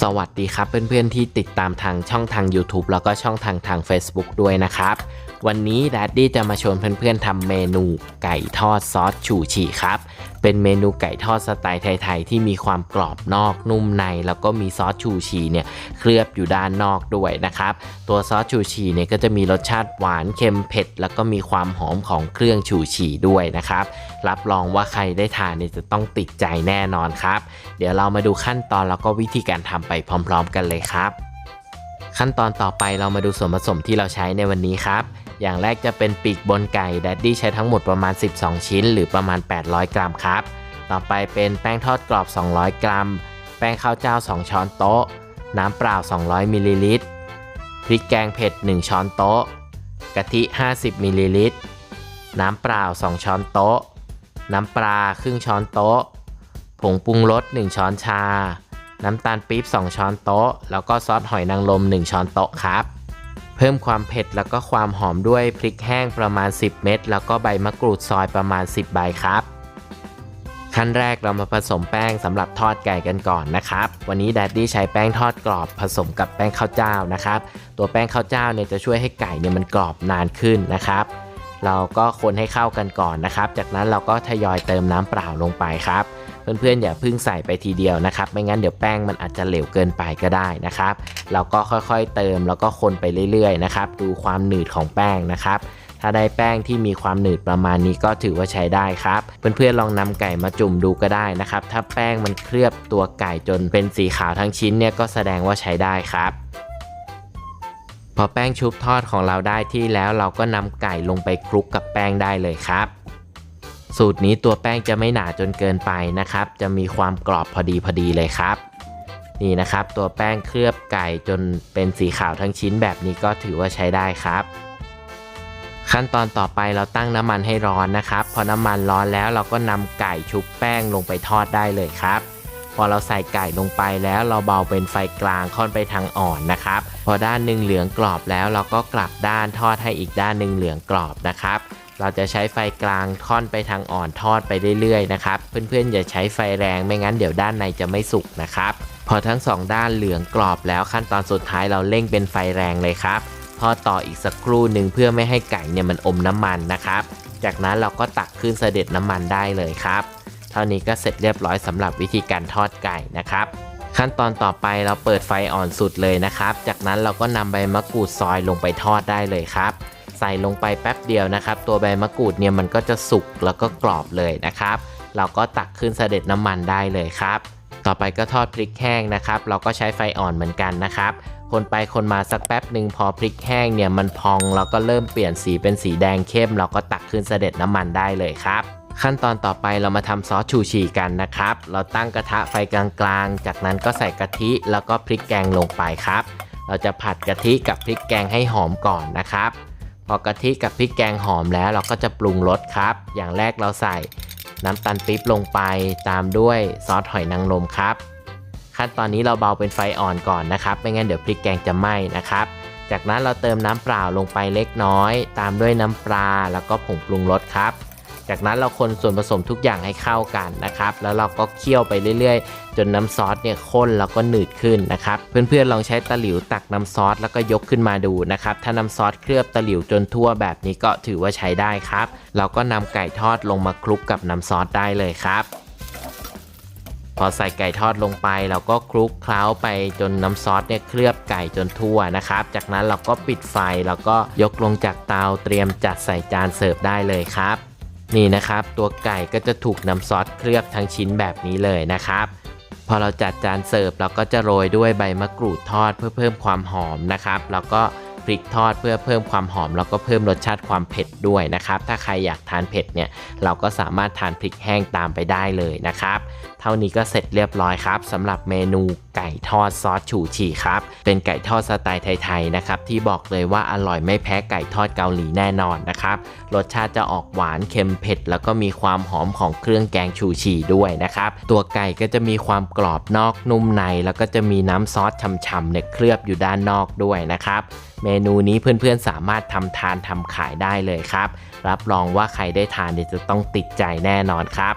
สวัสดีครับเพื่อนๆที่ติดตามทางช่องทาง YouTube แล้วก็ช่องทางทาง Facebook ด้วยนะครับ วันนี้แดดดี้จะมาชวนเพื่อนๆทำเมนูไก่ทอดซอสชูชีครับ เป็นเมนูไก่ทอดสไตล์ไทยๆที่มีความกรอบนอกนุ่มใน แล้วก็มีซอสชูชีเนี่ยเคลือบอยู่ด้านนอกด้วยนะครับ ตัวซอสชูชีเนี่ยก็จะมีรสชาติหวานเค็มเผ็ด แล้วก็มีความหอมของเครื่องชูชีด้วยนะครับ รับรองว่าใครได้ทานเนี่ยจะต้องติดใจแน่นอนครับ เดี๋ยวเรามาดูขั้นตอนแล้วก็วิธีการทำไปพร้อม ๆ กันเลยครับ ขั้นตอนต่อไปเรามาดูส่วนผสมที่เราใช้ในวันนี้ครับ อย่างแรกจะเป็นปีกบนไก่แดดดี้ใช้ทั้งหมดประมาณ 12 ชิ้น หรือประมาณ 800 กรัมครับ ต่อไปเป็นแป้งทอดกรอบ 200 กรัม แป้งข้าวเจ้า 2 ช้อนโต๊ะ น้ำเปล่า 200 มิลลิลิตร พริกแกงเผ็ด 1 ช้อนโต๊ะ กะทิ 50 มิลลิลิตร น้ำเปล่า 2 ช้อนโต๊ะ น้ำปลาครึ่งช้อนโต๊ะ ผงปรุงรส 1 ช้อนชา น้ำตาลปี๊บ 2 ช้อนโต๊ะ แล้วก็ซอสหอยนางรม1 ช้อนโต๊ะครับ เพิ่มความเผ็ดแล้วก็ความหอมด้วยพริกแห้งประมาณ 10 เม็ดแล้วก็ใบมะกรูดซอยประมาณ 10 ใบครับ ขั้นแรกเรามาผสมแป้งสำหรับทอดไก่กันก่อนนะครับ วันนี้แดดดี้ใช้แป้งทอดกรอบผสมกับแป้งข้าวเจ้านะครับ ตัวแป้งข้าวเจ้าเนี่ยจะช่วยให้ไก่เนี่ยมันกรอบนานขึ้นนะครับ เราก็คนให้เข้ากันก่อนนะครับ จากนั้นเราก็ทยอยเติมน้ำเปล่าลงไปครับ เพื่อนๆอย่าเพึ่งใส่ไปทีเดียวนะครับ ไม่งั้นเดี๋ยวแป้งมันอาจจะเหลวเกินไปก็ได้นะครับ เราก็ค่อยๆเติมแล้วก็คนไปเรื่อยๆนะครับดูความหนืดของแป้งนะครับถ้าได้แป้งที่มีความหนืดประมาณนี้ก็ถือว่าใช้ได้ครับ เพื่อนๆลองนำไก่มาจุ่มดูก็ได้นะครับ ถ้าแป้งมันเคลือบตัวไก่จนเป็นสีขาวทั้งชิ้นเนี่ยก็แสดงว่าใช้ได้ครับ พอแป้งชุบทอดของเราได้ที่แล้วเราก็นำไก่ลงไปคลุกกับแป้งได้เลยครับ สูตรนี้ตัวแป้งจะไม่หนาจนเกินไปนะครับ จะมีความกรอบพอดีพอดีเลยครับ นี่นะครับ ตัวแป้งเคลือบไก่จนเป็นสีขาวทั้งชิ้นแบบนี้ก็ถือว่าใช้ได้ครับ ขั้นตอนต่อไปเราตั้งน้ำมันให้ร้อนนะครับ พอน้ำมันร้อนแล้วเราก็นำไก่ชุบแป้งลงไปทอดได้เลยครับ พอเราใส่ไก่ลงไปแล้วเราเบาเป็นไฟกลางค่อนไปทางอ่อนนะครับ พอด้านหนึ่งเหลืองกรอบแล้วเราก็กลับด้านทอดให้อีกด้านหนึ่งเหลืองกรอบนะครับ เราจะใช้ไฟกลางค่อนไปทางอ่อนทอดไปเรื่อยๆนะครับ เพื่อนๆอย่าใช้ไฟแรงไม่งั้นเดี๋ยวด้านในจะไม่สุกนะครับ พอทั้งสองด้านเหลืองกรอบแล้วขั้นตอนสุดท้ายเราเร่งเป็นไฟแรงเลยครับ ทอดต่ออีกสักครู่หนึ่งเพื่อไม่ให้ไก่เนี่ยมันอมน้ำมันนะครับ จากนั้นเราก็ตักขึ้นเสด็จน้ำมันได้เลยครับ เท่านี้ก็เสร็จเรียบร้อยสำหรับวิธีการทอดไก่นะครับ ขั้นตอนต่อไปเราเปิดไฟอ่อนสุดเลยนะครับ จากนั้นเราก็นำใบมะกรูดซอยลงไปทอดได้เลยครับ ใส่ลงไปแป๊บเดียวนะครับ ตัวใบมะกรูดเนี่ยมันก็จะสุกแล้วก็กรอบเลยนะครับ เราก็ตักขึ้นเสด็จน้ำมันได้เลยครับ ต่อไปก็ทอดพริกแห้งนะครับ เราก็ใช้ไฟอ่อนเหมือนกันนะครับ คนไปคนมาสักแป๊บหนึ่งพอพริกแห้งเนี่ยมันพองแล้วก็เริ่มเปลี่ยนสีเป็นสีแดงเข้ม เราก็ตักขึ้นเสด็จน้ำมันได้เลยครับ ขั้นตอนต่อไปเรามาทำซอสชูชีกันนะครับ เราตั้งกระทะไฟกลางๆ จากนั้นก็ใส่กะทิแล้วก็พริกแกงลงไปครับ เราจะผัดกะทิกับพริกแกงให้หอมก่อนนะครับ พอกะทิกับพริกแกงหอมแล้วเราก็จะปรุงรสครับ อย่างแรกเราใส่น้ำตาลปี๊บลงไปตามด้วยซอสหอยนางรมครับ ขั้นตอนนี้เราเบาเป็นไฟอ่อนก่อนนะครับ ไม่งั้นเดี๋ยวพริกแกงจะไหม้นะครับ จากนั้นเราเติมน้ำเปล่าลงไปเล็กน้อย ตามด้วยน้ำปลาแล้วก็ผงปรุงรสครับ จากนั้นเราคนส่วนผสมทุกอย่างให้เข้ากันนะครับ แล้วเราก็เคี่ยวไปเรื่อยๆ จนน้ำซอสเนี่ยข้นแล้วก็หนืดขึ้นนะครับ เพื่อนๆลองใช้ตะหลิวตักน้ำซอสแล้วก็ยกขึ้นมาดูนะครับ ถ้าน้ำซอสเคลือบตะหลิวจนทั่วแบบนี้ก็ถือว่าใช้ได้ครับ เราก็นำไก่ทอดลงมาคลุกกับน้ำซอสได้เลยครับพอใส่ไก่ทอดลงไปเราก็คลุกเคล้าไปจนน้ำซอสเนี่ยเคลือบไก่จนทั่วนะครับ จากนั้นเราก็ปิดไฟแล้วก็ยกลงจากเตาเตรียมจัดใส่จานเสิร์ฟได้เลยครับ นี่นะครับ ตัวไก่ก็จะถูกน้ำซอสเคลือบทั้งชิ้นแบบนี้เลยนะครับ พอเราจัดจานเสิร์ฟเราก็จะโรยด้วยใบมะกรูดทอดเพื่อเพิ่มความหอมนะครับ แล้วก็พริกทอดเพื่อเพิ่มความหอม แล้วก็เพิ่มรสชาติความเผ็ดด้วยนะครับ ถ้าใครอยากทานเผ็ดเนี่ยเราก็สามารถทานพริกแห้งตามไปได้เลยนะครับ ท่านี้ก็เสร็จเรียบร้อยครับสำหรับเมนูไก่ทอดซอสฉูฉี่ครับ เป็นไก่ทอดสไตล์ไทยๆนะครับที่บอกเลยว่าอร่อยไม่แพ้ไก่ทอดเกาหลีแน่นอนนะครับรสชาติจะออกหวานเค็มเผ็ด แล้วก็มีความหอมของเครื่องแกงฉูฉี่ด้วยนะครับตัวไก่ก็จะมีความกรอบนอกนุ่มใน แล้วก็จะมีน้ำซอสฉ่ำๆเนี่ยเคลือบอยู่ด้านนอกด้วยนะครับเมนูนี้เพื่อนๆสามารถทำทานทำขายได้เลยครับ รับรองว่าใครได้ทานเนี่ยจะต้องติดใจแน่นอนครับ